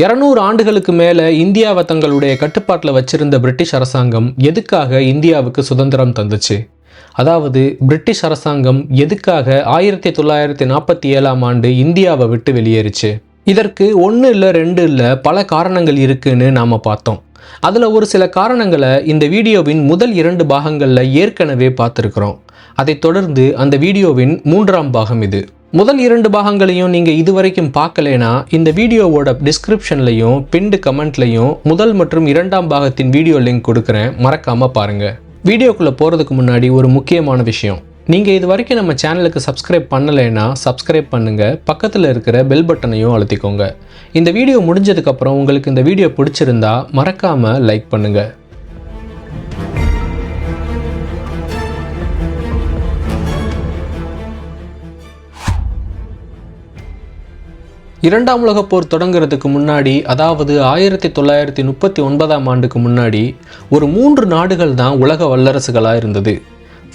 இரநூறு ஆண்டுகளுக்கு மேலே இந்தியாவை தங்களுடைய கட்டுப்பாட்டில் வச்சிருந்த பிரிட்டிஷ் அரசாங்கம் எதுக்காக இந்தியாவுக்கு சுதந்திரம் தந்துச்சு? அதாவது பிரிட்டிஷ் அரசாங்கம் எதுக்காக ஆயிரத்தி தொள்ளாயிரத்தி நாற்பத்தி ஏழாம் ஆண்டு இந்தியாவை விட்டு வெளியேறுச்சு? இதற்கு ஒன்று இல்லை ரெண்டு இல்லை பல காரணங்கள் இருக்குன்னு நாம் பார்த்தோம். அதில் ஒரு சில காரணங்களை இந்த வீடியோவின் முதல் இரண்டு பாகங்களில் ஏற்கனவே பார்த்துருக்குறோம். அதைத் தொடர்ந்து அந்த வீடியோவின் மூன்றாம் பாகம் இது. முதல் இரண்டு பாகங்களையும் நீங்கள் இதுவரைக்கும் பார்க்கலைனா இந்த வீடியோவோட டிஸ்கிரிப்ஷன்லையும் பின்டு கமெண்ட்லையும் முதல் மற்றும் இரண்டாம் பாகத்தின் வீடியோ லிங்க் கொடுக்குறேன். மறக்காமல் பாருங்கள் வீடியோக்குள்ளே போகிறதுக்கு முன்னாடி ஒரு முக்கியமான விஷயம். நீங்கள் இது வரைக்கும் நம்ம சேனலுக்கு சப்ஸ்கிரைப் பண்ணலைன்னா சப்ஸ்கிரைப் பண்ணுங்கள் பக்கத்தில் இருக்கிற பெல் பட்டனையும் அழுத்திக்கோங்க. இந்த வீடியோ முடிஞ்சதுக்கப்புறம் உங்களுக்கு இந்த வீடியோ பிடிச்சிருந்தா மறக்காமல் லைக் பண்ணுங்கள் இரண்டாம் உலகப் போர் தொடங்குறதுக்கு முன்னாடி அதாவது ஆயிரத்தி தொள்ளாயிரத்தி முப்பத்தி ஒன்பதாம் ஆண்டுக்கு முன்னாடி ஒரு மூன்று நாடுகள் தான் உலக வல்லரசுகளாக இருந்தது.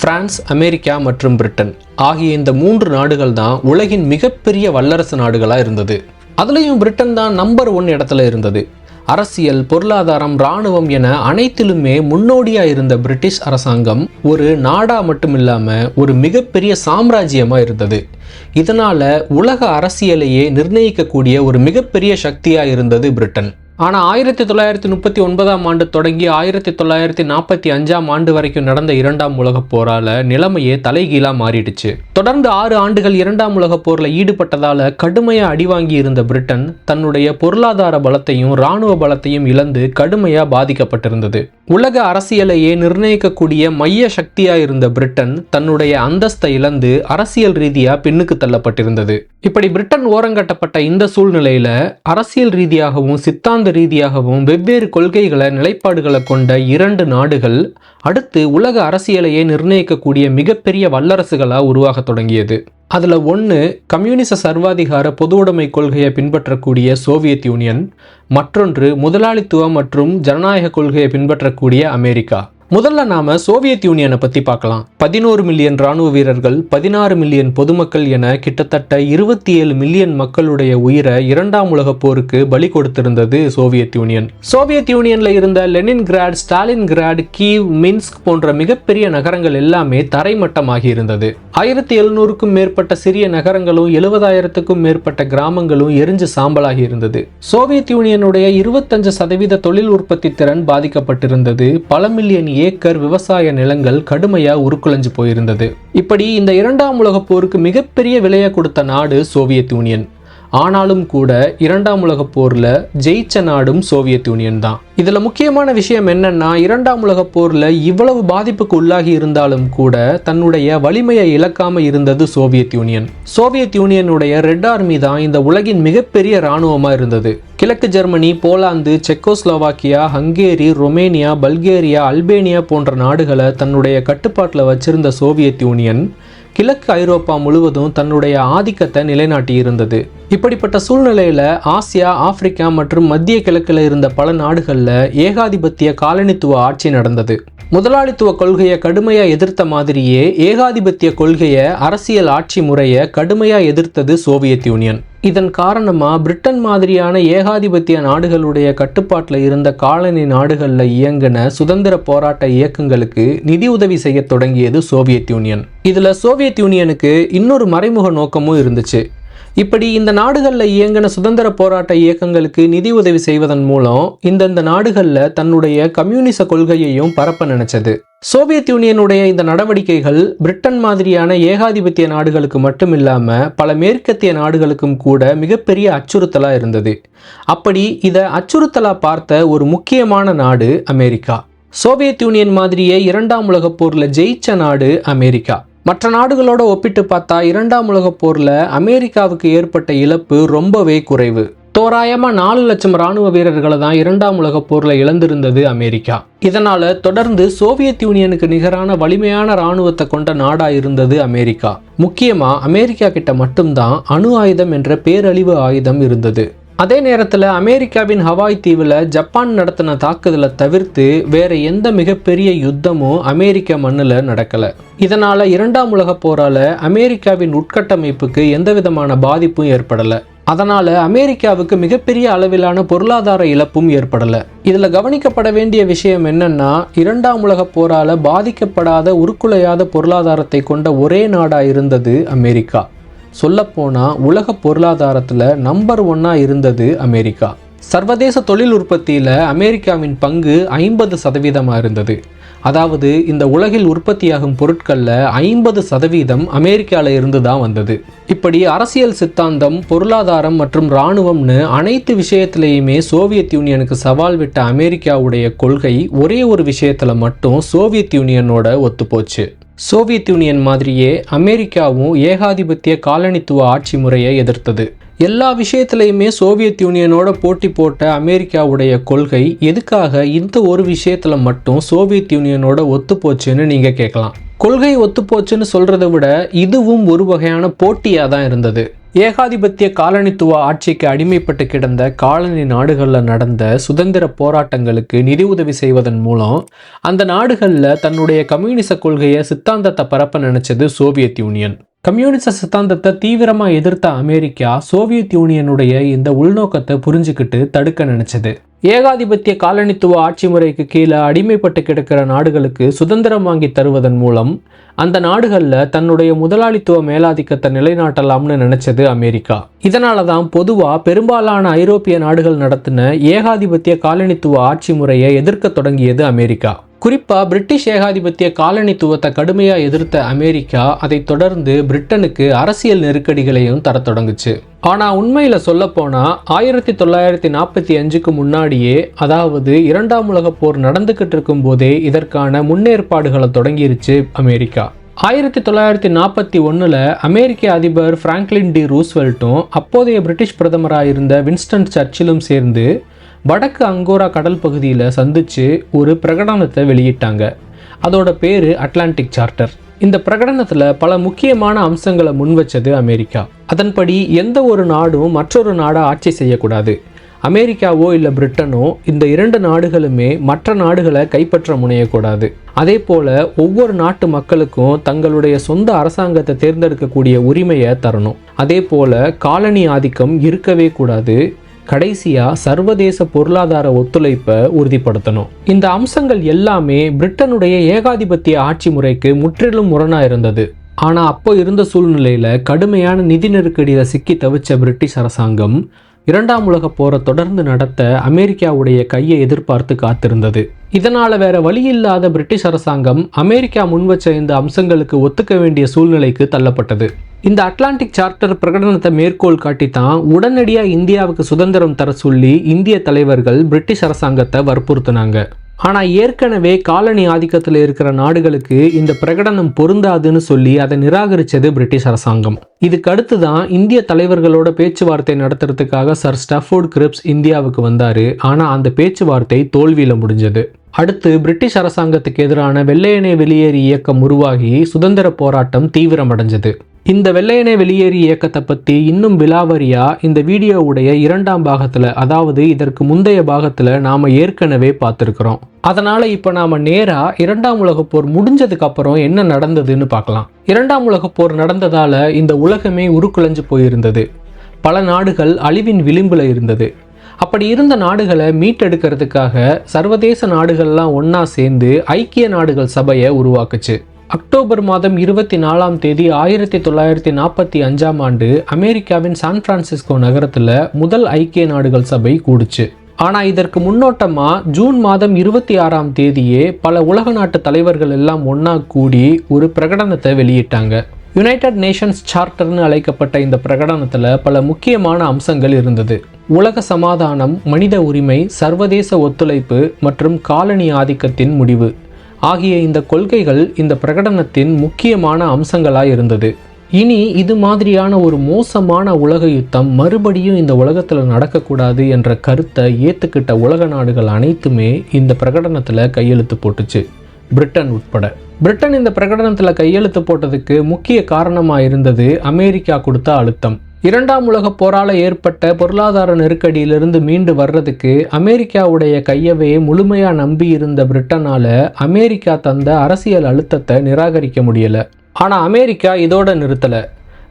பிரான்ஸ் அமெரிக்கா மற்றும் பிரிட்டன் ஆகிய இந்த மூன்று நாடுகள் தான் உலகின் மிகப்பெரிய வல்லரசு நாடுகளாக இருந்தது. அதுலேயும் பிரிட்டன் தான் நம்பர் ஒன் இடத்துல இருந்தது. அரசியல் பொருளாதாரம் இராணுவம் என அனைத்திலுமே முன்னோடியாக இருந்த பிரிட்டிஷ் அரசாங்கம் ஒரு நாடா மட்டும் இல்லாமல் ஒரு மிகப்பெரிய சாம்ராஜ்யமா இருந்தது. இதனால் உலக அரசியலையே நிர்ணயிக்கக்கூடிய ஒரு மிகப்பெரிய சக்தியாக இருந்தது பிரிட்டன். ஆனால் ஆயிரத்தி தொள்ளாயிரத்தி முப்பத்தி ஒன்பதாம் ஆண்டு தொடங்கி ஆயிரத்தி தொள்ளாயிரத்தி நாற்பத்தி அஞ்சாம் ஆண்டு வரைக்கும் நடந்த இரண்டாம் உலகப் போரால நிலைமையே தலைகீழாக மாறிடுச்சு. தொடர்ந்து ஆறு ஆண்டுகள் இரண்டாம் உலகப் போரில் ஈடுபட்டதால கடுமையாக அடிவாங்கி இருந்த பிரிட்டன் தன்னுடைய பொருளாதார பலத்தையும் இராணுவ பலத்தையும் இழந்து கடுமையாக பாதிக்கப்பட்டிருந்தது. உலக அரசியலையே நிர்ணயிக்கக்கூடிய மைய சக்தியாக இருந்த பிரிட்டன் தன்னுடைய அந்தஸ்தை இழந்து அரசியல் ரீதியாக பின்னுக்கு தள்ளப்பட்டிருந்தது. இப்படி பிரிட்டன் ஓரங்கட்டப்பட்ட இந்த சூழ்நிலையில அரசியல் ரீதியாகவும் சித்தாந்த ரீதியாகவும் வெவ்வேறு கொள்கைகளை நிலைப்பாடுகளை கொண்ட இரண்டு நாடுகள் அடுத்து உலக அரசியலையே நிர்ணயிக்கக்கூடிய மிகப்பெரிய வல்லரசுகளாக உருவாக தொடங்கியது. அதில் ஒன்று கம்யூனிச சர்வாதிகார பொதுவுடைமை கொள்கையை பின்பற்றக்கூடிய சோவியத் யூனியன் மற்றொன்று முதலாளித்துவம் மற்றும் ஜனநாயக கொள்கையை பின்பற்றக்கூடிய அமெரிக்கா. முதல்ல நாம சோவியத் யூனியனை பத்தி பார்க்கலாம். பதினோரு மில்லியன் ராணுவ வீரர்கள் பதினாறு மில்லியன் பொதுமக்கள் என கிட்டத்தட்ட இருபத்தி ஏழு மில்லியன் மக்களுடைய உயிரை இரண்டாம் உலக போருக்கு பலி கொடுத்திருந்தது சோவியத் யூனியன். சோவியத் யூனியன்ல இருந்த Leningrad Stalingrad Kiev Minsk போன்ற மிகப்பெரிய நகரங்கள் எல்லாமே தரைமட்டமாகி இருந்தது. ஆயிரத்தி எழுநூறுக்கும் மேற்பட்ட சிறிய நகரங்களும் எழுபதாயிரத்துக்கும் மேற்பட்ட கிராமங்களும் எரிஞ்சு சாம்பலாகி இருந்தது. சோவியத் யூனியனுடைய இருபத்தஞ்சு சதவீத தொழில் உற்பத்தி திறன் பாதிக்கப்பட்டிருந்தது. பல மில்லியன் ஏக்கர் விவசாய நிலங்கள் கடுமையாக உருக்குலைஞ்சு போயிருந்தது. இப்படி இந்த இரண்டாம் உலகப் போருக்கு மிகப்பெரிய விலையை கொடுத்த நாடு சோவியத் யூனியன். ஆனாலும் கூட இரண்டாம் உலகப் போரில் ஜெயிச்ச நாடும் சோவியத் யூனியன் தான். இதில் முக்கியமான விஷயம் என்னன்னா இரண்டாம் உலகப் போரில் இவ்வளவு பாதிப்புக்கு உள்ளாகி இருந்தாலும் கூட தன்னுடைய வலிமையை இழக்காம இருந்தது சோவியத் யூனியன். சோவியத் யூனியனுடைய ரெட் ஆர்மி தான் இந்த உலகின் மிகப்பெரிய இராணுவமாக இருந்தது. கிழக்கு Germany Poland Czechoslovakia Hungary Romania Bulgaria Albania போன்ற நாடுகளை தன்னுடைய கட்டுப்பாட்டில் வச்சிருந்த சோவியத் யூனியன் கிழக்கு ஐரோப்பா முழுவதும் தன்னுடைய ஆதிக்கத்தை நிலைநாட்டி இருந்தது இப்படிப்பட்ட சூழ்நிலையில் ஆசியா ஆப்பிரிக்கா மற்றும் மத்திய கிழக்கில் இருந்த பல நாடுகளில் ஏகாதிபத்திய காலனித்துவ ஆட்சி நடந்தது. முதலாளித்துவ கொள்கையை கடுமையாக எதிர்த்த மாதிரியே ஏகாதிபத்திய கொள்கையை அரசியல் ஆட்சி முறையை கடுமையாக எதிர்த்தது சோவியத் யூனியன். இதன் காரணமாக பிரிட்டன் மாதிரியான ஏகாதிபத்திய நாடுகளுடைய கட்டுப்பாட்டில் இருந்த காலனி நாடுகளில் இயங்கின சுதந்திர போராட்ட இயக்கங்களுக்கு நிதி உதவி செய்ய தொடங்கியது சோவியத் யூனியன். இதில் சோவியத் யூனியனுக்கு இன்னொரு மறைமுக நோக்கமும் இருந்துச்சு. இப்படி இந்த நாடுகளில் இயங்கின சுதந்திர போராட்ட இயக்கங்களுக்கு நிதி உதவி செய்வதன் மூலம் இந்தந்த நாடுகளில் தன்னுடைய கம்யூனிச கொள்கையையும் பரப்ப நினைச்சது. சோவியத் யூனியனுடைய இந்த நடவடிக்கைகள் பிரிட்டன் மாதிரியான ஏகாதிபத்திய நாடுகளுக்கு மட்டும் இல்லாமல் பல மேற்கத்திய நாடுகளுக்கும் கூட மிகப்பெரிய அச்சுறுத்தலாக இருந்தது. அப்படி இதை அச்சுறுத்தலாக பார்த்த ஒரு முக்கியமான நாடு அமெரிக்கா. சோவியத் யூனியன் மாதிரியே இரண்டாம் உலகப் போரில் ஜெயிச்ச நாடு அமெரிக்கா. மற்ற நாடுகளோட ஒப்பிட்டு பார்த்தா இரண்டாம் உலகப் போரில் அமெரிக்காவுக்கு ஏற்பட்ட இழப்பு ரொம்பவே குறைவு. தோராயமா நாலு லட்சம் ராணுவ வீரர்களை தான் இரண்டாம் உலகப் போரில் இழந்திருந்தது அமெரிக்கா. இதனால தொடர்ந்து சோவியத் யூனியனுக்கு நிகரான வலிமையான ராணுவத்தை கொண்ட நாடா இருந்தது அமெரிக்கா. முக்கியமா அமெரிக்கா கிட்ட மட்டும்தான் அணு ஆயுதம் என்ற பேரழிவு ஆயுதம் இருந்தது. அதே நேரத்தில் அமெரிக்காவின் ஹவாய் தீவில் ஜப்பான் நடத்தின தாக்குதலை தவிர்த்து வேற எந்த மிகப்பெரிய யுத்தமும் அமெரிக்க மண்ணில் நடக்கலை. இதனால் இரண்டாம் உலகப் போரால் அமெரிக்காவின் உட்கட்டமைப்புக்கு எந்த விதமான பாதிப்பும் ஏற்படலை. அதனால் அமெரிக்காவுக்கு மிகப்பெரிய அளவிலான பொருளாதார இழப்பும் ஏற்படலை. இதில் கவனிக்கப்பட வேண்டிய விஷயம் என்னென்னா இரண்டாம் உலகப் போரால் பாதிக்கப்படாத உருக்குலையாத பொருளாதாரத்தை கொண்ட ஒரே நாடாக இருந்தது அமெரிக்கா. சொல்லப்போனால் உலக பொருளாதாரத்தில் நம்பர் ஒன்னாக இருந்தது அமெரிக்கா. சர்வதேச தொழில் உற்பத்தியில் அமெரிக்காவின் பங்கு ஐம்பது சதவீதமாக இருந்தது. அதாவது இந்த உலகில் உற்பத்தியாகும் பொருட்களில் ஐம்பது சதவீதம் அமெரிக்காவில் இருந்து தான் வந்தது. இப்படி அரசியல் சித்தாந்தம் பொருளாதாரம் மற்றும் இராணுவம்னு அனைத்து விஷயத்திலையுமே சோவியத் யூனியனுக்கு சவால் விட்ட அமெரிக்காவுடைய கொள்கை ஒரே ஒரு விஷயத்தில் மட்டும் சோவியத் யூனியனோட ஒத்துப்போச்சு. சோவியத் யூனியன் மாதிரியே அமெரிக்காவும் ஏகாதிபத்திய காலனித்துவ ஆட்சி முறையை எதிர்த்தது. எல்லா விஷயத்துலையுமே சோவியத் யூனியனோட போட்டி போட்ட அமெரிக்காவுடைய கொள்கை எதுக்காக இந்த ஒரு விஷயத்தில் மட்டும் சோவியத் யூனியனோட ஒத்துப்போச்சுன்னு நீங்கள் கேட்கலாம் கொள்கை ஒத்துப்போச்சுன்னு சொல்கிறத விட இதுவும் ஒரு வகையான போட்டியாக தான் இருந்தது. ஏகாதிபத்திய காலனித்துவ ஆட்சிக்கு அடிமைப்பட்டு கிடந்த காலனி நாடுகளில் நடந்த சுதந்திர போராட்டங்களுக்கு நிதி உதவி செய்வதன் மூலம் அந்த நாடுகளில் தன்னுடைய கம்யூனிச கொள்கையை சித்தாந்தத்தை பரப்ப நினைச்சது சோவியத் யூனியன். கம்யூனிச சித்தாந்தத்தை தீவிரமாக எதிர்த்த அமெரிக்கா சோவியத் யூனியனுடைய இந்த உள்நோக்கத்தை புரிஞ்சுக்கிட்டு தடுக்க நினைச்சது. ஏகாதிபத்திய காலனித்துவ ஆட்சி முறைக்கு கீழே அடிமைப்பட்டு கிடக்கிற நாடுகளுக்கு சுதந்திரம் வாங்கி தருவதன் மூலம் அந்த நாடுகளில் தன்னுடைய முதலாளித்துவ மேலாதிக்கத்தை நிலைநாட்டலாம்னு நினைச்சது அமெரிக்கா. இதனால தான் பொதுவாக பெரும்பாலான ஐரோப்பிய நாடுகள் நடத்தின ஏகாதிபத்திய காலனித்துவ ஆட்சி முறையை எதிர்க்க தொடங்கியது அமெரிக்கா. குறிப்பாக பிரிட்டிஷ் ஏகாதிபத்திய காலனித்துவத்தை கடுமையாக எதிர்த்த அமெரிக்கா அதை தொடர்ந்து பிரிட்டனுக்கு அரசியல் நெருக்கடிகளையும் தர தொடங்குச்சு. ஆனால் உண்மையில் சொல்லப்போனால் ஆயிரத்தி தொள்ளாயிரத்தி நாற்பத்தி அஞ்சுக்கு முன்னாடியே அதாவது இரண்டாம் உலகப் போர் நடந்துக்கிட்டு இருக்கும் போதே இதற்கான முன்னேற்பாடுகளை தொடங்கிருச்சு அமெரிக்கா. ஆயிரத்தி தொள்ளாயிரத்தி நாற்பத்தி ஒன்றில் அமெரிக்க அதிபர் பிராங்க்லின் டி ரூஸ்வெல்ட்டும் அப்போதைய பிரிட்டிஷ் பிரதமராக இருந்த வின்ஸ்டன் சர்ச்சிலும் சேர்ந்து வடக்கு அங்கோரா கடல் பகுதியில் சந்திச்சு ஒரு பிரகடனத்தை வெளியிட்டாங்க. அதோட பேர் அட்லாண்டிக் சார்ட்டர். இந்த பிரகடனத்தில் பல முக்கியமான அம்சங்களை முன்வச்சது அமெரிக்கா. அதன்படி எந்த ஒரு நாடும் மற்றொரு நாடை ஆட்சி செய்யக்கூடாது. அமெரிக்காவோ இல்லை பிரிட்டனோ இந்த இரண்டு நாடுகளுமே மற்ற நாடுகளை கைப்பற்ற முனையக்கூடாது. அதே போல் ஒவ்வொரு நாட்டு மக்களுக்கும் தங்களுடைய சொந்த அரசாங்கத்தை தேர்ந்தெடுக்கக்கூடிய உரிமையை தரணும். அதே போல் காலனி ஆதிக்கம் இருக்கவே கூடாது. கடைசியா சர்வதேச பொருளாதார ஒத்துழைப்பை உறுதிப்படுத்தணும். இந்த அம்சங்கள் எல்லாமே பிரிட்டனுடைய ஏகாதிபத்திய ஆட்சி முறைக்கு முற்றிலும் முரணா இருந்தது. ஆனா அப்போ இருந்த சூழ்நிலையில கடுமையான நிதி நெருக்கடியில சிக்கி தவிச்ச பிரிட்டிஷ் அரசாங்கம் இரண்டாம் உலக போரை தொடர்ந்து நடத்த அமெரிக்காவுடைய கையை எதிர்பார்த்து காத்திருந்தது. இதனால வேற வழியில்லாத பிரிட்டிஷ் அரசாங்கம் அமெரிக்கா முன்வச்ச இந்த அம்சங்களுக்கு ஒத்துக்க வேண்டிய சூழ்நிலைக்கு தள்ளப்பட்டது. இந்த அட்லாண்டிக் சார்ட்டர் பிரகடனத்தை மேற்கோள் காட்டித்தான் உடனடியாக இந்தியாவுக்கு சுதந்திரம் தர சொல்லி இந்திய தலைவர்கள் பிரிட்டிஷ் அரசாங்கத்தை வற்புறுத்தினாங்க. ஆனால் ஏற்கனவே காலனி ஆதிக்கத்தில் இருக்கிற நாடுகளுக்கு இந்த பிரகடனம் பொருந்தாதுன்னு சொல்லி அதை நிராகரித்தது பிரிட்டிஷ் அரசாங்கம். இதுக்கு அடுத்து தான் இந்திய தலைவர்களோட பேச்சுவார்த்தை நடத்துறதுக்காக சர் ஸ்டஃபோர்ட் கிரிப்ஸ் இந்தியாவுக்கு வந்தார். ஆனால் அந்த பேச்சுவார்த்தை தோல்வியில் முடிஞ்சது. அடுத்து பிரிட்டிஷ் அரசாங்கத்துக்கு எதிரான வெள்ளையனே வெளியேறி இயக்கம் உருவாகி சுதந்திர போராட்டம் தீவிரமடைஞ்சது. இந்த வெள்ளையனே வெளியேறி இயக்கத்தை பற்றி இன்னும் விலாவரியா இந்த வீடியோவுடைய இரண்டாம் பாகத்தில் அதாவது இதற்கு முந்தைய பாகத்தில் நாம் ஏற்கனவே பார்த்துருக்குறோம். அதனால் இப்போ நாம் நேராக இரண்டாம் உலகப் போர் முடிஞ்சதுக்கப்புறம் என்ன நடந்ததுன்னு பார்க்கலாம். இரண்டாம் உலகப் போர் நடந்ததால் இந்த உலகமே உருக்குலைஞ்சு போயிருந்தது. பல நாடுகள் அழிவின் விளிம்பில் இருந்தது. அப்படி இருந்த நாடுகளை மீட்டெடுக்கிறதுக்காக சர்வதேச நாடுகள்லாம் ஒன்றா சேர்ந்து ஐக்கிய நாடுகள் சபையை உருவாக்குச்சு. அக்டோபர் மாதம் இருபத்தி நாலாம் தேதி ஆயிரத்தி தொள்ளாயிரத்தி நாற்பத்தி அஞ்சாம் ஆண்டு அமெரிக்காவின் சான் பிரான்சிஸ்கோ நகரத்தில் முதல் ஐக்கிய நாடுகள் சபை கூடுச்சு. ஆனால் இதற்கு முன்னோட்டமாக ஜூன் மாதம் இருபத்தி ஆறாம் தேதியே பல உலக நாட்டு தலைவர்கள் எல்லாம் ஒன்றா கூடி ஒரு பிரகடனத்தை வெளியிட்டாங்க. யுனைடெட் நேஷன்ஸ் சார்ட்டர்னு அழைக்கப்பட்ட இந்த பிரகடனத்தில் பல முக்கியமான அம்சங்கள் இருந்தது. உலக சமாதானம் மனித உரிமை சர்வதேச ஒத்துழைப்பு மற்றும் காலனி ஆதிக்கத்தின் முடிவு. ஆகிய இந்த கொள்கைகள் இந்த பிரகடனத்தின் முக்கியமான அம்சங்களாய் இருந்தது. இனி இது மாதிரியான ஒரு மோசமான உலக யுத்தம் மறுபடியும் இந்த உலகத்தில் நடக்கக்கூடாது என்ற கருத்தை ஏற்றுக்கிட்ட உலக நாடுகள் அனைத்துமே இந்த பிரகடனத்தில் கையெழுத்து போட்டுச்சு. பிரிட்டன் உட்பட. பிரிட்டன் இந்த பிரகடனத்தில் கையெழுத்து போட்டதுக்கு முக்கிய காரணமாக இருந்தது அமெரிக்கா கொடுத்த அழுத்தம். இரண்டாம் உலக போரால் ஏற்பட்ட பொருளாதார நெருக்கடியிலிருந்து மீண்டு வர்றதுக்கு அமெரிக்காவுடைய கையவையை முழுமையாக நம்பி இருந்த பிரிட்டனால் அமெரிக்கா தந்த அரசியல் அழுத்தத்தை நிராகரிக்க முடியல. ஆனால் அமெரிக்கா இதோட நிறுத்தலை.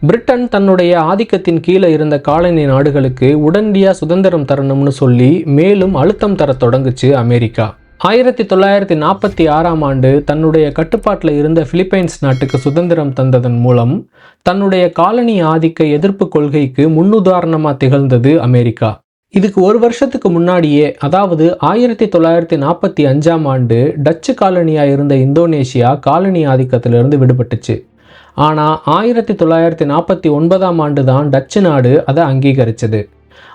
பிரிட்டன் தன்னுடைய ஆதிக்கத்தின் கீழே இருந்த காலனி நாடுகளுக்கு உடனடியாக சுதந்திரம் தரணும்னு சொல்லி மேலும் அழுத்தம் தர தொடங்குச்சு அமெரிக்கா. ஆயிரத்தி தொள்ளாயிரத்தி நாற்பத்தி ஆறாம் ஆண்டு தன்னுடைய கட்டுப்பாட்டில் இருந்த பிலிப்பைன்ஸ் நாட்டுக்கு சுதந்திரம் தந்ததன் மூலம் தன்னுடைய காலனி ஆதிக்க எதிர்ப்பு கொள்கைக்கு முன்னுதாரணமாக திகழ்ந்தது அமெரிக்கா. இதுக்கு ஒரு வருஷத்துக்கு முன்னாடியே அதாவது ஆயிரத்தி தொள்ளாயிரத்தி நாற்பத்தி அஞ்சாம் ஆண்டு டச்சு காலனியாக இருந்த இந்தோனேஷியா காலனி ஆதிக்கத்திலிருந்து விடுபட்டுச்சு. ஆனால் ஆயிரத்தி தொள்ளாயிரத்தி நாற்பத்தி ஒன்பதாம் ஆண்டு தான் டச்சு நாடு அதை அங்கீகரிச்சது.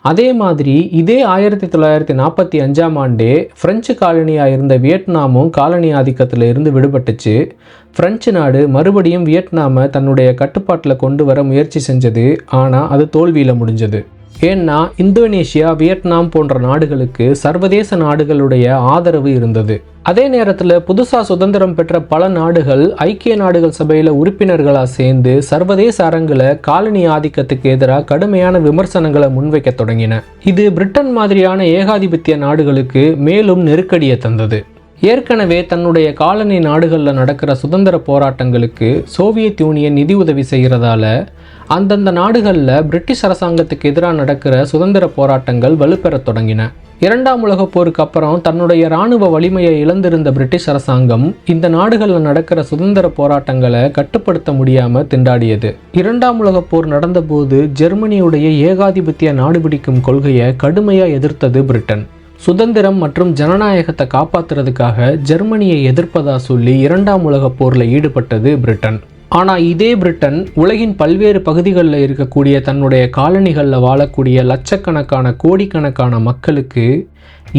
அதே மாதிரி இதே ஆயிரத்தி தொள்ளாயிரத்தி நாற்பத்தி அஞ்சாம் ஆண்டே பிரெஞ்சு காலனியாக இருந்த வியட்நாமும் காலனி ஆதிக்கத்தில் இருந்து விடுபட்டுச்சு. பிரெஞ்சு நாடு மறுபடியும் வியட்நாமை தன்னுடைய கட்டுப்பாட்டில் கொண்டு வர முயற்சி செஞ்சது. ஆனால் அது தோல்வியில் முடிஞ்சது. ஏன்னா இந்தோனேஷியா வியட்நாம் போன்ற நாடுகளுக்கு சர்வதேச நாடுகளுடைய ஆதரவு இருந்தது. அதே நேரத்தில் புதுசாக சுதந்திரம் பெற்ற பல நாடுகள் ஐக்கிய நாடுகள் சபையில் உறுப்பினர்களாக சேர்ந்து சர்வதேச அரங்கில் காலனி ஆதிக்கத்துக்கு எதிராக கடுமையான விமர்சனங்களை முன்வைக்க தொடங்கின. இது பிரிட்டன் மாதிரியான ஏகாதிபத்திய நாடுகளுக்கு மேலும் நெருக்கடியை தந்தது. ஏற்கனவே தன்னுடைய காலனி நாடுகளில் நடக்கிற சுதந்திர போராட்டங்களுக்கு சோவியத் யூனியன் நிதி உதவி செய்கிறதால அந்தந்த நாடுகளில் பிரிட்டிஷ் அரசாங்கத்துக்கு எதிராக நடக்கிற சுதந்திர போராட்டங்கள் வலுப்பெறத் தொடங்கின. இரண்டாம் உலகப் போருக்கு அப்புறம் தன்னுடைய இராணுவ வலிமையை இழந்திருந்த பிரிட்டிஷ் அரசாங்கம் இந்த நாடுகளில் நடக்கிற சுதந்திர போராட்டங்களை கட்டுப்படுத்த முடியாம திண்டாடியது. இரண்டாம் உலகப் போர் நடந்தபோது ஜெர்மனியுடைய ஏகாதிபத்திய நாடுபிடிக்கும் கொள்கையை கடுமையாக எதிர்த்தது பிரிட்டன். சுதந்திரம் மற்றும் ஜனநாயகத்தை காப்பாத்துறதுக்காக ஜெர்மனியை எதிர்ப்பதா சொல்லி இரண்டாம் உலகப் போரில் ஈடுபட்டது பிரிட்டன். ஆனால் இதே பிரிட்டன் உலகின் பல்வேறு பகுதிகளில் இருக்கக்கூடிய தன்னுடைய காலனிகளில் வாழக்கூடிய லட்சக்கணக்கான கோடிக்கணக்கான மக்களுக்கு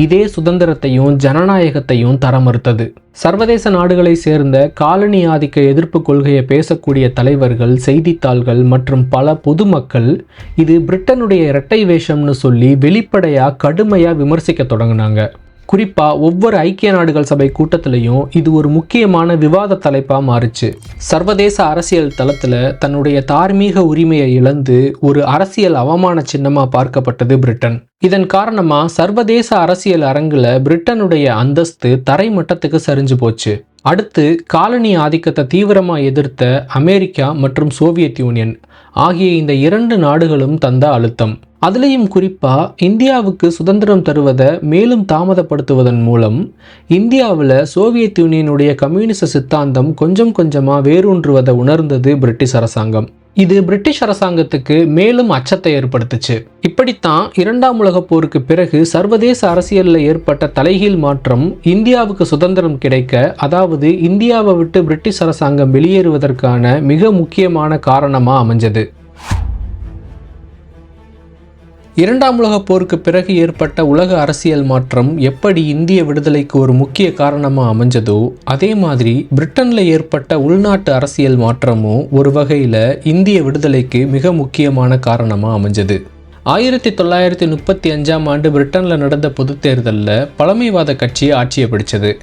இதே சுதந்திரத்தையும் ஜனநாயகத்தையும் தர மறுத்தது. சர்வதேச நாடுகளை சேர்ந்த காலனி ஆதிக்க எதிர்ப்பு கொள்கையை பேசக்கூடிய தலைவர்கள் செய்தித்தாள்கள் மற்றும் பல பொதுமக்கள் இது பிரிட்டனுடைய இரட்டை வேஷம்னு சொல்லி வெளிப்படையாக கடுமையாக விமர்சிக்க தொடங்கினாங்க. குறிப்பாக ஒவ்வொரு ஐக்கிய நாடுகள் சபை கூட்டத்திலையும் இது ஒரு முக்கியமான விவாத தலைப்பாக மாறுச்சு. சர்வதேச அரசியல் தளத்தில் தன்னுடைய தார்மீக உரிமையை இழந்து ஒரு அரசியல் அவமான சின்னமாக பார்க்கப்பட்டது பிரிட்டன். இதன் காரணமாக சர்வதேச அரசியல் அரங்கில் பிரிட்டனுடைய அந்தஸ்து தரை மட்டத்துக்கு சரிஞ்சு போச்சு. அடுத்து காலனி ஆதிக்கத்தை தீவிரமாக எதிர்த்த அமெரிக்கா மற்றும் சோவியத் யூனியன் ஆகிய இந்த இரண்டு நாடுகளும் தந்த அழுத்தம். அதுலேயும் குறிப்பாக இந்தியாவுக்கு சுதந்திரம் தருவதை மேலும் தாமதப்படுத்துவதன் மூலம் இந்தியாவில் சோவியத் யூனியனுடைய கம்யூனிச சித்தாந்தம் கொஞ்சம் கொஞ்சமாக வேரூன்றுவதை உணர்ந்தது பிரிட்டிஷ் அரசாங்கம். இது பிரிட்டிஷ் அரசாங்கத்துக்கு மேலும் அச்சத்தை ஏற்படுத்துச்சு. இப்படித்தான் இரண்டாம் உலகப் போருக்கு பிறகு சர்வதேச அரசியலில் ஏற்பட்ட தலைகீழ் மாற்றம் இந்தியாவுக்கு சுதந்திரம் கிடைக்க அதாவது இந்தியாவை விட்டு பிரிட்டிஷ் அரசாங்கம் வெளியேறுவதற்கான மிக முக்கியமான காரணமாக அமைஞ்சது. இரண்டாம் உலகப் போருக்கு பிறகு ஏற்பட்ட உலக அரசியல் மாற்றம் எப்படி இந்திய விடுதலைக்கு ஒரு முக்கிய காரணமாக அமைஞ்சதோ அதே மாதிரி பிரிட்டனில் ஏற்பட்ட உள்நாட்டு அரசியல் மாற்றமும் ஒரு வகையில் இந்திய விடுதலைக்கு மிக முக்கியமான காரணமாக அமைஞ்சது. ஆயிரத்தி தொள்ளாயிரத்தி முப்பத்தி அஞ்சாம் ஆண்டு பிரிட்டனில் நடந்த பொதுத் தேர்தலில் பழமைவாத கட்சி ஆட்சியை பிடிச்சது.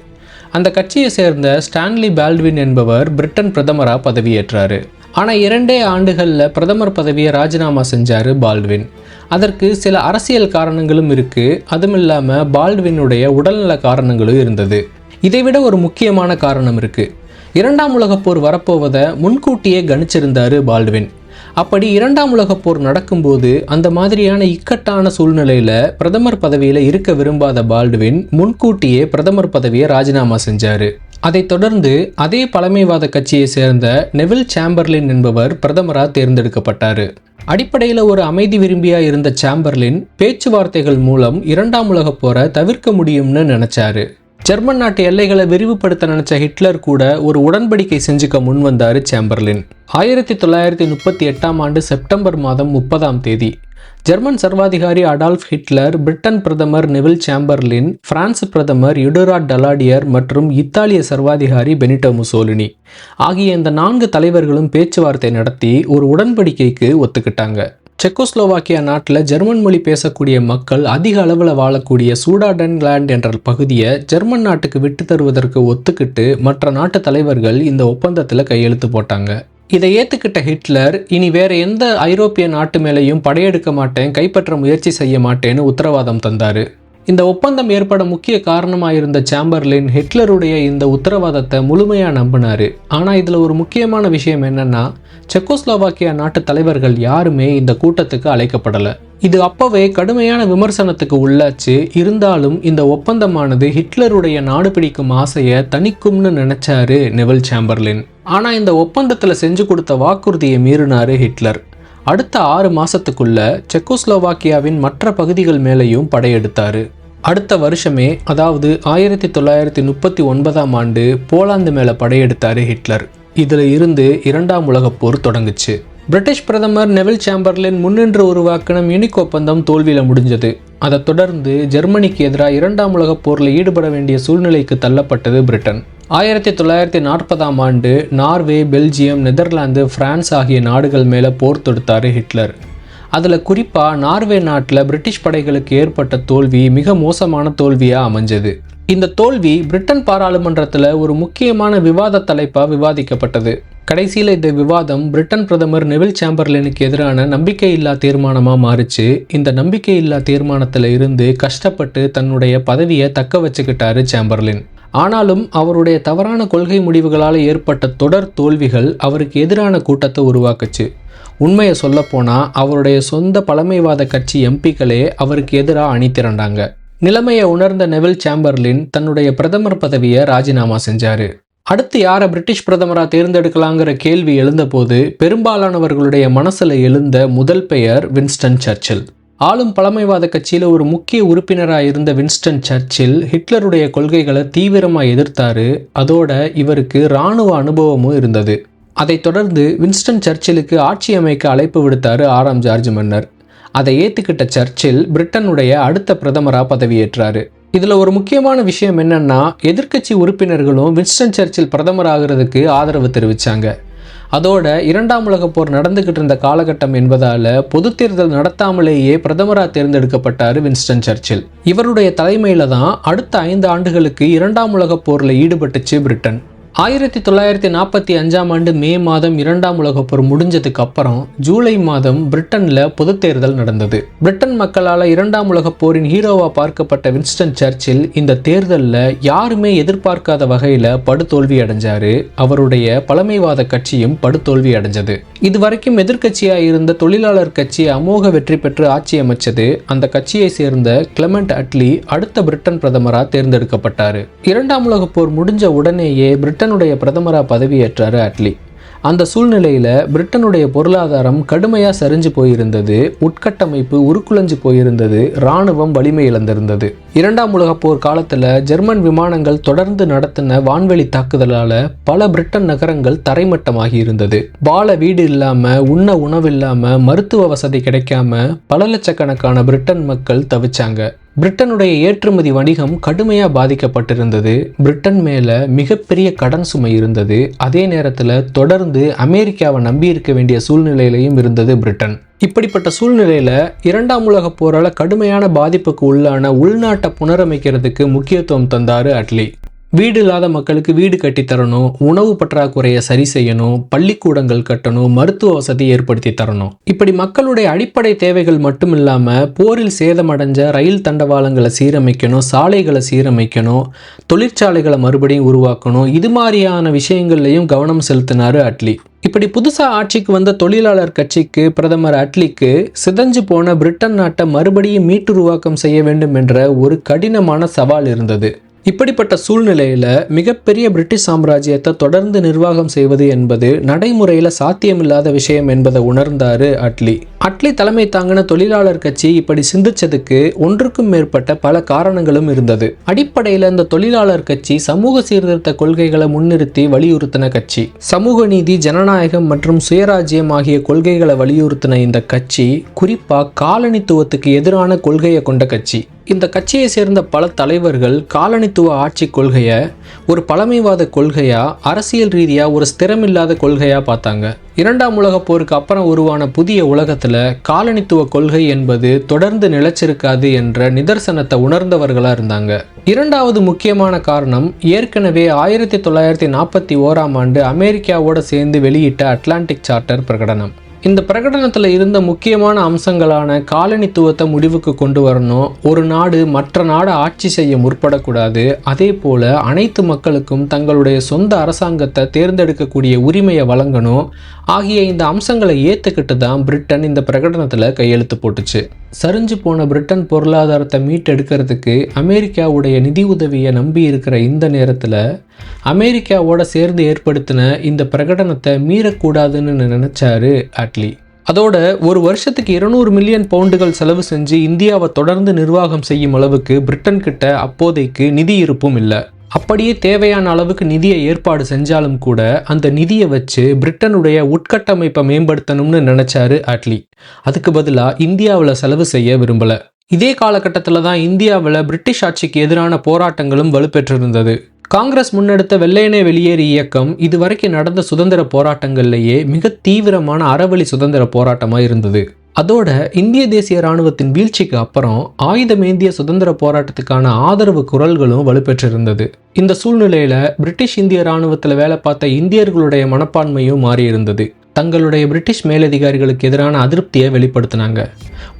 அந்த கட்சியை சேர்ந்த ஸ்டான்லி பால்ட்வின் என்பவர் பிரிட்டன் பிரதமராக பதவியேற்றார். ஆனால் இரண்டே ஆண்டுகளில் பிரதமர் பதவியை ராஜினாமா செஞ்சார் பால்ட்வின். அதற்கு சில அரசியல் காரணங்களும் இருக்குது அதுவும் இல்லாமல் பால்டுவினுடைய உடல்நல காரணங்களும் இருந்தது. இதைவிட ஒரு முக்கியமான காரணம் இருக்குது இரண்டாம் உலகப் போர் வரப்போவதை முன்கூட்டியே கணிச்சிருந்தார் பால்டுவின். அப்படி இரண்டாம் உலகப் போர் நடக்கும்போது அந்த மாதிரியான இக்கட்டான சூழ்நிலையில் பிரதமர் பதவியில் இருக்க விரும்பாத பால்டுவின் முன்கூட்டியே பிரதமர் பதவியை ராஜினாமா செஞ்சார். அதைத் தொடர்ந்து அதே பழமைவாத கட்சியை சேர்ந்த நெவில் சாம்பர்லின் என்பவர் பிரதமராக தேர்ந்தெடுக்கப்பட்டார். அடிப்படையில் ஒரு அமைதி விரும்பியா இருந்த சாம்பர்லின் பேச்சுவார்த்தைகள் மூலம் இரண்டாம் உலகப் போரை தவிர்க்க முடியும்னு நினைச்சாரு. ஜெர்மன் நாட்டு எல்லைகளை விரிவுபடுத்த நினைச்ச ஹிட்லர் கூட ஒரு உடன்படிக்கை செஞ்சுக்க முன் வந்தார் சேம்பர்லின். ஆயிரத்தி தொள்ளாயிரத்தி முப்பத்தி எட்டாம் ஆண்டு செப்டம்பர் மாதம் முப்பதாம் தேதி. ஜெர்மன் சர்வாதிகாரி அடால்ஃப் ஹிட்லர் பிரிட்டன் பிரதமர் நெவில் சாம்பர்லின் பிரான்ஸ் பிரதமர் யுடோராட் டலாடியர் மற்றும் இத்தாலிய சர்வாதிகாரி பெனிட்டோ முசோலினி ஆகிய இந்த நான்கு தலைவர்களும் பேச்சுவார்த்தை நடத்தி ஒரு உடன்படிக்கைக்கு ஒத்துக்கிட்டாங்க. செக்கோஸ்லோவாக்கியா நாட்டில் ஜெர்மன் மொழி பேசக்கூடிய மக்கள் அதிக அளவில் வாழக்கூடிய சூடாடன்லேண்ட் என்ற பகுதியை ஜெர்மன் நாட்டுக்கு விட்டு தருவதற்கு ஒத்துக்கிட்டு மற்ற நாட்டு தலைவர்கள் இந்த ஒப்பந்தத்தில் கையெழுத்து போட்டாங்க. இதை ஏற்றுக்கிட்ட ஹிட்லர் இனி வேற எந்த ஐரோப்பிய நாட்டு மேலேயும் படையெடுக்க மாட்டேன் கைப்பற்ற முயற்சி செய்ய மாட்டேன்னு உத்தரவாதம் தந்தார். இந்த ஒப்பந்தம் ஏற்பட முக்கிய காரணமாக இருந்த சாம்பர்லின் ஹிட்லருடைய இந்த உத்தரவாதத்தை முழுமையாக நம்பினார். ஆனால் இதில் ஒரு முக்கியமான விஷயம் என்னென்னா செக்கோஸ்லோவாக்கியா நாட்டு தலைவர்கள் யாருமே இந்த கூட்டத்துக்கு அழைக்கப்படலை. இது அப்பவே கடுமையான விமர்சனத்துக்கு உள்ளாச்சு. இருந்தாலும் இந்த ஒப்பந்தமானது ஹிட்லருடைய நாடு பிடிக்கும் ஆசையை தணிக்கும்னு நினைச்சாரு நெவல் சாம்பர்லின். ஆனால் இந்த ஒப்பந்தத்தில் செஞ்சு கொடுத்த வாக்குறுதியை மீறினாரு ஹிட்லர். அடுத்த ஆறு மாசத்துக்குள்ள செக்கோஸ்லோவாக்கியாவின் மற்ற பகுதிகள் மேலேயும் படையெடுத்தாரு. அடுத்த வருஷமே அதாவது ஆயிரத்தி தொள்ளாயிரத்தி முப்பத்தி ஒன்பதாம் ஆண்டு போலாந்து மேலே படையெடுத்தாரு ஹிட்லர். இதில் இருந்து இரண்டாம் உலகப் போர் தொடங்குச்சு. பிரிட்டிஷ் பிரதமர் நெவில் சாம்பர்லின் முன்னின்று உருவாக்கின யூனிக் ஒப்பந்தம் தோல்வியில் முடிஞ்சது. அதைத் தொடர்ந்து ஜெர்மனிக்கு எதிராக இரண்டாம் உலகப் போரில் ஈடுபட வேண்டிய சூழ்நிலைக்கு தள்ளப்பட்டது பிரிட்டன். ஆயிரத்தி தொள்ளாயிரத்தி நாற்பதாம் ஆண்டு நார்வே பெல்ஜியம் நெதர்லாந்து பிரான்ஸ் ஆகிய நாடுகள் மேலே போர் தொடுத்தார் ஹிட்லர். அதில் குறிப்பாக நார்வே நாட்டில் பிரிட்டிஷ் படைகளுக்கு ஏற்பட்ட தோல்வி மிக மோசமான தோல்வியாக அமைஞ்சது. இந்த தோல்வி பிரிட்டன் பாராளுமன்றத்தில் ஒரு முக்கியமான விவாத தலைப்பாக விவாதிக்கப்பட்டது. கடைசியில் இந்த விவாதம் பிரிட்டன் பிரதமர் நெவில் சாம்பர்லினுக்கு எதிரான நம்பிக்கையில்லா தீர்மானமாக மாறிச்சு. இந்த நம்பிக்கையில்லா தீர்மானத்தில் இருந்து கஷ்டப்பட்டு தன்னுடைய பதவியை தக்க வச்சுக்கிட்டாரு சாம்பர்லின். ஆனாலும் அவருடைய தவறான கொள்கை முடிவுகளால் ஏற்பட்ட தொடர் தோல்விகள் அவருக்கு எதிரான கூட்டத்தை உருவாக்குச்சு. உண்மையை சொல்லப்போனால் அவருடைய சொந்த பழமைவாத கட்சி எம்பிக்களே அவருக்கு எதிராக அணி திரண்டாங்க. நிலைமையை உணர்ந்த நெவில் சாம்பர்லின் தன்னுடைய பிரதமர் பதவியை ராஜினாமா செஞ்சாரு. அடுத்து யாரை பிரிட்டிஷ் பிரதமராக தேர்ந்தெடுக்கலாங்கிற கேள்வி எழுந்தபோது பெரும்பாலானவர்களுடைய மனசில் எழுந்த முதல் பெயர் வின்ஸ்டன் சர்ச்சில். ஆளும் பழமைவாத கட்சியில் ஒரு முக்கிய உறுப்பினராக இருந்த வின்ஸ்டன் சர்ச்சில் ஹிட்லருடைய கொள்கைகளை தீவிரமாக எதிர்த்தாரு. அதோட இவருக்கு இராணுவ அனுபவமும் இருந்தது. அதைத் தொடர்ந்து வின்ஸ்டன் சர்ச்சிலுக்கு ஆட்சி அமைக்க அழைப்பு விடுத்தார் ஆறாம் ஜார்ஜ் மன்னர். அதை ஏற்றுக்கிட்ட சர்ச்சில் பிரிட்டனுடைய அடுத்த பிரதமராக பதவியேற்றாரு. இதில் ஒரு முக்கியமான விஷயம் என்னன்னா எதிர்க்கட்சி உறுப்பினர்களும் வின்ஸ்டன் சர்ச்சில் பிரதமர் ஆகிறதுக்கு ஆதரவு தெரிவித்தாங்க அதோட இரண்டாம் உலகப் போர் நடந்துகிட்டு இருந்த காலகட்டம் என்பதால பொது தேர்தல் நடத்தாமலேயே பிரதமராக தேர்ந்தெடுக்கப்பட்டார் வின்ஸ்டன் சர்ச்சில். இவருடைய தலைமையில தான் அடுத்த ஐந்து ஆண்டுகளுக்கு இரண்டாம் உலகப் போரில் ஈடுபட்டுச்சு பிரிட்டன். ஆயிரத்தி தொள்ளாயிரத்தி நாற்பத்தி அஞ்சாம் ஆண்டு மே மாதம் இரண்டாம் உலகப் போர் முடிஞ்சதுக்கு அப்புறம் ஜூலை மாதம் பிரிட்டனில் பொது தேர்தல் நடந்தது. பிரிட்டன் மக்களால் இரண்டாம் உலகப் போரின் ஹீரோவாக பார்க்கப்பட்ட வின்ஸ்டன் சர்ச்சில் இந்த தேர்தலில் யாருமே எதிர்பார்க்காத வகையில் படுதோல்வி அடைஞ்சாரு. அவருடைய பழமைவாத கட்சியும் படுதோல்வி அடைஞ்சது. இதுவரைக்கும் எதிர்க்கட்சியாக இருந்த தொழிலாளர் கட்சி அமோக வெற்றி பெற்று ஆட்சி அமைச்சது. அந்த கட்சியை சேர்ந்த கிளமெண்ட் அட்லி அடுத்த பிரிட்டன் பிரதமராக தேர்ந்தெடுக்கப்பட்டார். இரண்டாம் உலகப் போர் முடிஞ்ச உடனேயே பிரிட்டன் பிரிட்டனுடைய பிரதமராக பதவியேற்றார் அட்லி. அந்த சூழ்நிலையில் பிரிட்டனுடைய பொருளாதாரம் கடுமையாக சரிஞ்சு போயிருந்தது. உட்கட்டமைப்பு உருக்குலைஞ்சு போயிருந்தது. இராணுவம் வலிமை இழந்திருந்தது. இரண்டாம் உலகப் போர் காலத்தில் ஜெர்மன் விமானங்கள் தொடர்ந்து நடத்தின வான்வெளி தாக்குதலால் பல பிரிட்டன் நகரங்கள் தரைமட்டமாகி இருந்தது வாழ வீடு இல்லாமல் உண்ண உணவு இல்லாமல் மருத்துவ வசதி கிடைக்காம பல லட்சக்கணக்கான பிரிட்டன் மக்கள் தவிச்சாங்க. பிரிட்டனுடைய ஏற்றுமதி வணிகம் கடுமையாக பாதிக்கப்பட்டிருந்தது. பிரிட்டன் மேலே மிகப்பெரிய கடன் சுமை இருந்தது. அதே நேரத்தில் தொடர்ந்து அமெரிக்காவை நம்பி இருக்க வேண்டிய சூழ்நிலையிலையும் இருந்தது பிரிட்டன். இப்படிப்பட்ட சூழ்நிலையில் இரண்டாம் உலக போரால் கடுமையான பாதிப்புக்கு உள்ளான உள்நாட்டை புனரமைக்கிறதுக்கு முக்கியத்துவம் தந்தார் அட்லி. வீடு இல்லாத மக்களுக்கு வீடு கட்டித்தரணும் உணவு பற்றாக்குறையை சரி செய்யணும் பள்ளிக்கூடங்கள் கட்டணும் மருத்துவ வசதி ஏற்படுத்தி தரணும். இப்படி மக்களுடைய அடிப்படை தேவைகள் மட்டும் இல்லாமல் போரில் சேதமடைஞ்ச ரயில் தண்டவாளங்களை சீரமைக்கணும் சாலைகளை சீரமைக்கணும் தொழிற்சாலைகளை மறுபடியும் உருவாக்கணும். இது மாதிரியான விஷயங்கள்லையும் கவனம் செலுத்தினார் அட்லி. இப்படி புதுசாக ஆட்சிக்கு வந்த தொழிலாளர் கட்சிக்கு பிரதமர் அட்லிக்கு சிதஞ்சு போன பிரிட்டன் நாட்டை மறுபடியும் மீட்டுருவாக்கம் செய்ய வேண்டும் என்ற ஒரு கடினமான சவால் இருந்தது. இப்படிப்பட்ட சூழ்நிலையில் மிகப்பெரிய பிரிட்டிஷ் சாம்ராஜ்யத்தை தொடர்ந்து நிர்வாகம் செய்வது என்பது நடைமுறையில் சாத்தியமில்லாத விஷயம் என்பதை உணர்ந்தாரு அட்லி. அட்லி தலைமை தாங்கின தொழிலாளர் கட்சி இப்படி சிந்திச்சதுக்கு ஒன்றுக்கும் மேற்பட்ட பல காரணங்களும் இருந்தது. அடிப்படையில் இந்த தொழிலாளர் கட்சி சமூக சீர்திருத்த கொள்கைகளை முன்னிறுத்தி வலியுறுத்தின கட்சி. சமூக நீதி ஜனநாயகம் மற்றும் சுயராஜ்யம் ஆகிய கொள்கைகளை வலியுறுத்தின இந்த கட்சி குறிப்பாக காலனித்துவத்துக்கு எதிரான கொள்கையை கொண்ட கட்சி. இந்த கட்சியை சேர்ந்த பல தலைவர்கள் காலனித்துவ ஆட்சி கொள்கையை ஒரு பழமைவாத கொள்கையா அரசியல் ரீதியாக ஒரு ஸ்திரமில்லாத கொள்கையாக பார்த்தாங்க. இரண்டாம் உலகப் போருக்கு அப்புறம் உருவான புதிய உலகத்தில் காலனித்துவ கொள்கை என்பது தொடர்ந்து நிலைச்சிருக்காது என்ற நிதர்சனத்தை உணர்ந்தவர்களாக இருந்தாங்க. இரண்டாவது முக்கியமான காரணம் ஏற்கனவே ஆயிரத்தி தொள்ளாயிரத்தி நாற்பத்தி ஓராம் ஆண்டு அமெரிக்காவோட சேர்ந்து வெளியிட்ட அட்லாண்டிக் சார்ட்டர் பிரகடனம். இந்த பிரகடனத்தில் இருந்த முக்கியமான அம்சங்களான காலனித்துவத்தை முடிவுக்கு கொண்டு வரணும். ஒரு நாடு மற்ற நாடு ஆட்சி செய்ய முற்படக்கூடாது. அதே போல் அனைத்து மக்களுக்கும் தங்களுடைய சொந்த அரசாங்கத்தை தேர்ந்தெடுக்கக்கூடிய உரிமையை வழங்கணும். ஆகிய இந்த அம்சங்களை ஏற்றுக்கிட்டு தான் பிரிட்டன் இந்த பிரகடனத்தில் கையெழுத்து போட்டுச்சு. சரிஞ்சு போன பிரிட்டன் பொருளாதாரத்தை மீட்டெடுக்கிறதுக்கு அமெரிக்காவுடைய நிதி உதவியை நம்பி இருக்கிற இந்த நேரத்தில் அமெரிக்காவோட சேர்ந்து ஏற்படுத்தின இந்த பிரகடனத்தை மீறக்கூடாதுன்னு நினைச்சாரு அட்லி அதோட ஒரு வருஷத்துக்கு இருநூறு மில்லியன் பவுண்டுகள் செலவு செஞ்சு இந்தியாவை தொடர்ந்து நிர்வாகம் செய்யும் அளவுக்கு பிரிட்டன் கிட்ட அப்போதைக்கு நிதி இருப்பும் இல்லை. அப்படியே தேவையான அளவுக்கு நிதியை ஏற்பாடு செஞ்சாலும் கூட அந்த நிதியை வச்சு பிரிட்டனுடைய உட்கட்டமைப்பை மேம்படுத்தணும்னு நினைச்சாரு அட்லி அதுக்கு பதிலாக இந்தியாவில் செலவு செய்ய விரும்பலை. இதே காலகட்டத்தில் தான் இந்தியாவில் பிரிட்டிஷ் ஆட்சிக்கு எதிரான போராட்டங்களும் வலுப்பெற்றிருந்தது. காங்கிரஸ் முன்னெடுத்த வெள்ளையனே வெளியேறு இயக்கம் இதுவரைக்கும் நடந்த சுதந்திர போராட்டங்கள்லேயே மிக தீவிரமான அறவழி சுதந்திர போராட்டமாக இருந்தது. அதோட இந்திய தேசிய இராணுவத்தின் வீழ்ச்சிக்கு அப்புறம் ஆயுதமேந்திய சுதந்திர போராட்டத்துக்கான ஆதரவு குரல்களும் வலுப்பெற்றிருந்தது. இந்த சூழ்நிலையில பிரிட்டிஷ் இந்திய இராணுவத்தில் வேலை பார்த்த இந்தியர்களுடைய மனப்பான்மையும் மாறியிருந்தது. தங்களுடைய பிரிட்டிஷ் மேலதிகாரிகளுக்கு எதிரான அதிருப்தியை வெளிப்படுத்தினாங்க.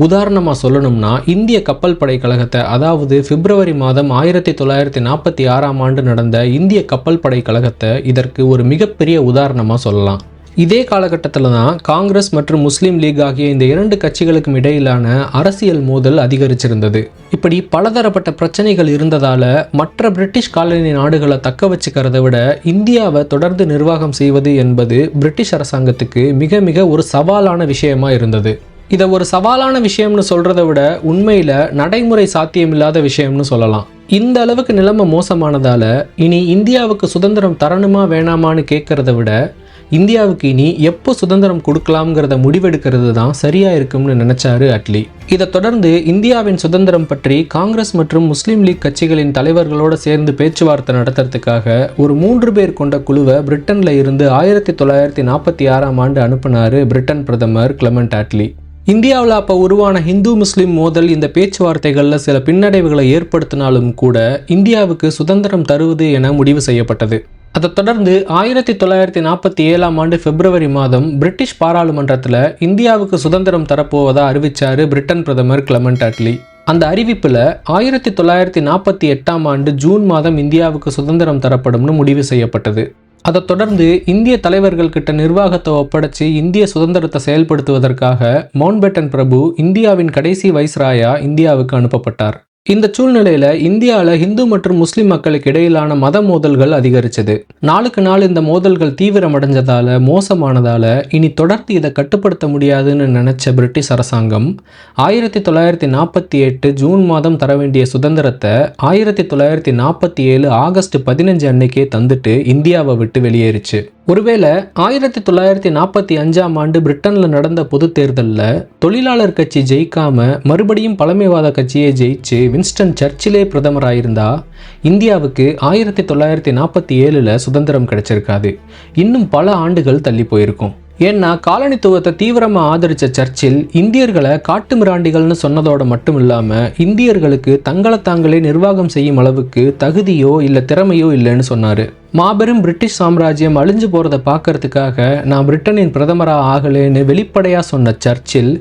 உதாரணமாக சொல்லணும்னா இந்திய கப்பல் படை கழகத்தை அதாவது பிப்ரவரி மாதம் ஆயிரத்தி தொள்ளாயிரத்தி நாற்பத்தி ஆறாம் ஆண்டு நடந்த இந்திய கப்பல் படை கழகத்தை இதற்கு ஒரு மிகப்பெரிய உதாரணமாக சொல்லலாம். இதே காலகட்டத்தில் தான் காங்கிரஸ் மற்றும் முஸ்லீம் லீக் ஆகிய இந்த இரண்டு கட்சிகளுக்கும் இடையிலான அரசியல் மோதல் அதிகரிச்சிருந்தது. இப்படி பலதரப்பட்ட பிரச்சனைகள் இருந்ததால மற்ற பிரிட்டிஷ் காலனி நாடுகளை தக்க வச்சுக்கிறத விட இந்தியாவை தொடர்ந்து நிர்வாகம் செய்வது என்பது பிரிட்டிஷ் அரசாங்கத்துக்கு மிக மிக ஒரு சவாலான விஷயமா இருந்தது. இதை ஒரு சவாலான விஷயம்னு சொல்றதை விட உண்மையில நடைமுறை சாத்தியமில்லாத விஷயம்னு சொல்லலாம். இந்த அளவுக்கு நிலைமை மோசமானதால இனி இந்தியாவுக்கு சுதந்திரம் தரணுமா வேணாமான்னு கேட்கறத விட இந்தியாவுக்கு இனி எப்போ சுதந்திரம் கொடுக்கலாம்ங்கிறத முடிவெடுக்கிறது தான் சரியா இருக்கும்னு நினைச்சாரு அட்லி. இதை தொடர்ந்து இந்தியாவின் சுதந்திரம் பற்றி காங்கிரஸ் மற்றும் முஸ்லீம் லீக் கட்சிகளின் தலைவர்களோடு சேர்ந்து பேச்சுவார்த்தை நடத்துறதுக்காக ஒரு மூன்று பேர் கொண்ட குழுவை பிரிட்டனில் இருந்து ஆயிரத்தி தொள்ளாயிரத்தி நாற்பத்தி ஆறாம் ஆண்டு அனுப்பினாரு பிரிட்டன் பிரதமர் கிளமெண்ட் அட்லி. இந்தியாவில் அப்போ உருவான ஹிந்து முஸ்லீம் மோதல் இந்த பேச்சுவார்த்தைகளில் சில பின்னடைவுகளை ஏற்படுத்தினாலும் கூட இந்தியாவுக்கு சுதந்திரம் தருவது என முடிவு செய்யப்பட்டது. அதைத் தொடர்ந்து ஆயிரத்தி தொள்ளாயிரத்தி நாற்பத்தி ஏழாம் ஆண்டு பிப்ரவரி மாதம் பிரிட்டிஷ் பாராளுமன்றத்தில் இந்தியாவுக்கு சுதந்திரம் தரப்போவதா அறிவித்தார் பிரிட்டன் பிரதமர் கிளமண்ட் அட்லி அந்த அறிவிப்பில் ஆயிரத்தி தொள்ளாயிரத்தி நாற்பத்தி எட்டாம் ஆண்டு ஜூன் மாதம் இந்தியாவுக்கு சுதந்திரம் தரப்படும்னு முடிவு செய்யப்பட்டது. அதைத் தொடர்ந்து இந்திய தலைவர்கள் கிட்ட நிர்வாகத்தை ஒப்படைச்சு இந்திய சுதந்திரத்தை செயல்படுத்துவதற்காக மவுண்ட்பேட்டன் பிரபு இந்தியாவின் கடைசி வைஸ்ராயா இந்தியாவுக்கு அனுப்பப்பட்டார். இந்த சூழ்நிலையில இந்தியாவில் ஹிந்து மற்றும் முஸ்லிம் மக்களுக்கு இடையிலான மத மோதல்கள் அதிகரிச்சது. நாளுக்கு நாள் இந்த மோதல்கள் தீவிரமடைஞ்சதால மோசமானதால இனி தொடர்ந்து இதை கட்டுப்படுத்த முடியாதுன்னு நினைச்ச பிரிட்டிஷ் அரசாங்கம் ஆயிரத்தி தொள்ளாயிரத்தி நாற்பத்தி எட்டு ஜூன் மாதம் தர வேண்டிய சுதந்திரத்தை ஆயிரத்தி தொள்ளாயிரத்தி நாற்பத்தி ஏழு ஆகஸ்ட் பதினஞ்சு அன்னைக்கே தந்துட்டு இந்தியாவை விட்டு வெளியேறிச்சு. ஒருவேளை ஆயிரத்தி தொள்ளாயிரத்தி நாற்பத்தி அஞ்சாம் ஆண்டு பிரிட்டனில் நடந்த பொது தேர்தலில் தொழிலாளர் கட்சி ஜெயிக்காம மறுபடியும் பழமைவாத கட்சியை ஜெயிச்சு வின்ஸ்டன் சர்ச்சிலே பிரதமராயிருந்தா இந்தியாவுக்கு ஆயிரத்தி தொள்ளாயிரத்தி நாற்பத்தி ஏழில் சுதந்திரம் கிடைச்சிருக்காது. இன்னும் பல ஆண்டுகள் தள்ளி போயிருக்கும். ஏன்னா காலனித்துவத்தை தீவிரமாக ஆதரித்த சர்ச்சில் இந்தியர்களை காட்டு மிராண்டிகள்னு சொன்னதோட மட்டும் இல்லாமல் இந்தியர்களுக்கு தங்களை தாங்களே நிர்வாகம் செய்யும் அளவுக்கு தகுதியோ இல்லை திறமையோ இல்லைன்னு சொன்னார். மாபெரும் பிரிட்டிஷ் சாம்ராஜ்யம் அழிஞ்சு போகிறத பார்க்கறதுக்காக நான் பிரிட்டனின் பிரதமராக ஆகலேன்னு வெளிப்படையாக சொன்ன சர்ச்சில்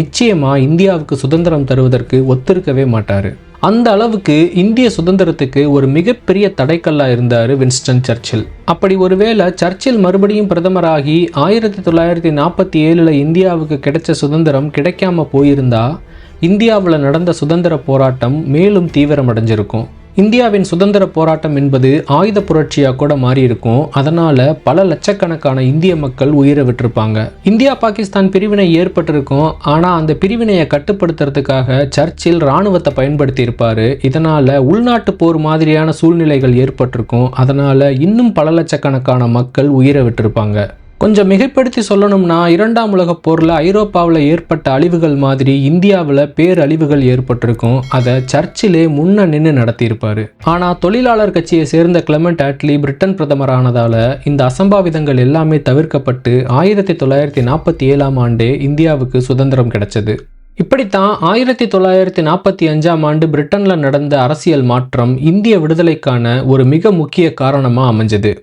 நிச்சயமாக இந்தியாவுக்கு சுதந்திரம் தருவதற்கு ஒத்திருக்கவே மாட்டார். அந்த அளவுக்கு இந்திய சுதந்திரத்துக்கு ஒரு மிகப்பெரிய தடைக்கல்லாக இருந்தார் வின்ஸ்டன் சர்ச்சில். அப்படி ஒருவேளை சர்ச்சில் மறுபடியும் பிரதமராகி ஆயிரத்தி தொள்ளாயிரத்தி நாற்பத்தி ஏழில் இந்தியாவுக்கு கிடைச்ச சுதந்திரம் கிடைக்காம போயிருந்தா இந்தியாவில் நடந்த சுதந்திர போராட்டம் மேலும் தீவிரமடைஞ்சிருக்கும். இந்தியாவின் சுதந்திர போராட்டம் என்பது ஆயுத புரட்சியாக கூட மாறியிருக்கும். அதனால் அதனால பல லட்சக்கணக்கான இந்திய மக்கள் உயிரை விட்டிருப்பாங்க. இந்தியா பாகிஸ்தான் பிரிவினை ஏற்பட்டிருக்கும். ஆனால் அந்த பிரிவினையை கட்டுப்படுத்துறதுக்காக சர்ச்சில் இராணுவத்தை பயன்படுத்தி இருப்பாரு இதனால உள்நாட்டு போர் மாதிரியான சூழ்நிலைகள் ஏற்பட்டிருக்கும். அதனால இன்னும் பல லட்சக்கணக்கான மக்கள் உயிரை விட்டிருப்பாங்க. கொஞ்சம் மிகைப்படுத்தி சொல்லணும்னா இரண்டாம் உலகப் போரில் ஐரோப்பாவில் ஏற்பட்ட அழிவுகள் மாதிரி இந்தியாவில் பேரழிவுகள் ஏற்பட்டிருக்கும். அதை சர்ச்சிலே முன்ன நின்று நடத்தியிருப்பார். ஆனால் தொழிலாளர் கட்சியை சேர்ந்த கிளமெண்ட் ஆட்லி பிரிட்டன் பிரதமரானதால் இந்த அசம்பாவிதங்கள் எல்லாமே தவிர்க்கப்பட்டு ஆயிரத்தி தொள்ளாயிரத்தி நாற்பத்தி ஏழாம் ஆண்டே இந்தியாவுக்கு சுதந்திரம் கிடைச்சது. இப்படித்தான் ஆயிரத்தி தொள்ளாயிரத்தி நாற்பத்தி அஞ்சாம் ஆண்டு பிரிட்டனில் நடந்த அரசியல் மாற்றம் இந்திய விடுதலைக்கான ஒரு மிக முக்கிய காரணமாக அமைஞ்சது.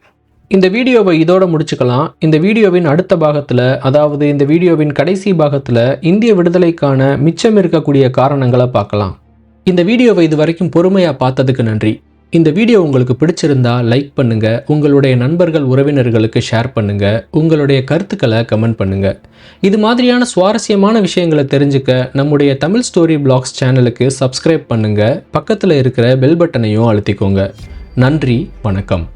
இந்த வீடியோவை இதோட முடிச்சுக்கலாம். இந்த வீடியோவின் அடுத்த பாகத்தில் அதாவது இந்த வீடியோவின் கடைசி பாகத்தில் இந்திய விடுதலைக்கான மிச்சம் இருக்கக்கூடிய காரணங்களை பார்க்கலாம். இந்த வீடியோவை இது வரைக்கும் பொறுமையாக பார்த்ததுக்கு நன்றி. இந்த வீடியோ உங்களுக்கு பிடிச்சிருந்தா லைக் பண்ணுங்க. உங்களுடைய நண்பர்கள் உறவினர்களுக்கு ஷேர் பண்ணுங்க. உங்களுடைய கருத்துக்களை கமெண்ட் பண்ணுங்க. இது மாதிரியான சுவாரஸ்யமான விஷயங்களை தெரிஞ்சுக்க நம்முடைய தமிழ் ஸ்டோரி பிளாக்ஸ் சேனலுக்கு சப்ஸ்கிரைப் பண்ணுங்க. பக்கத்தில் இருக்கிற பெல் பட்டனையும் அழுத்திக்கோங்க. நன்றி வணக்கம்.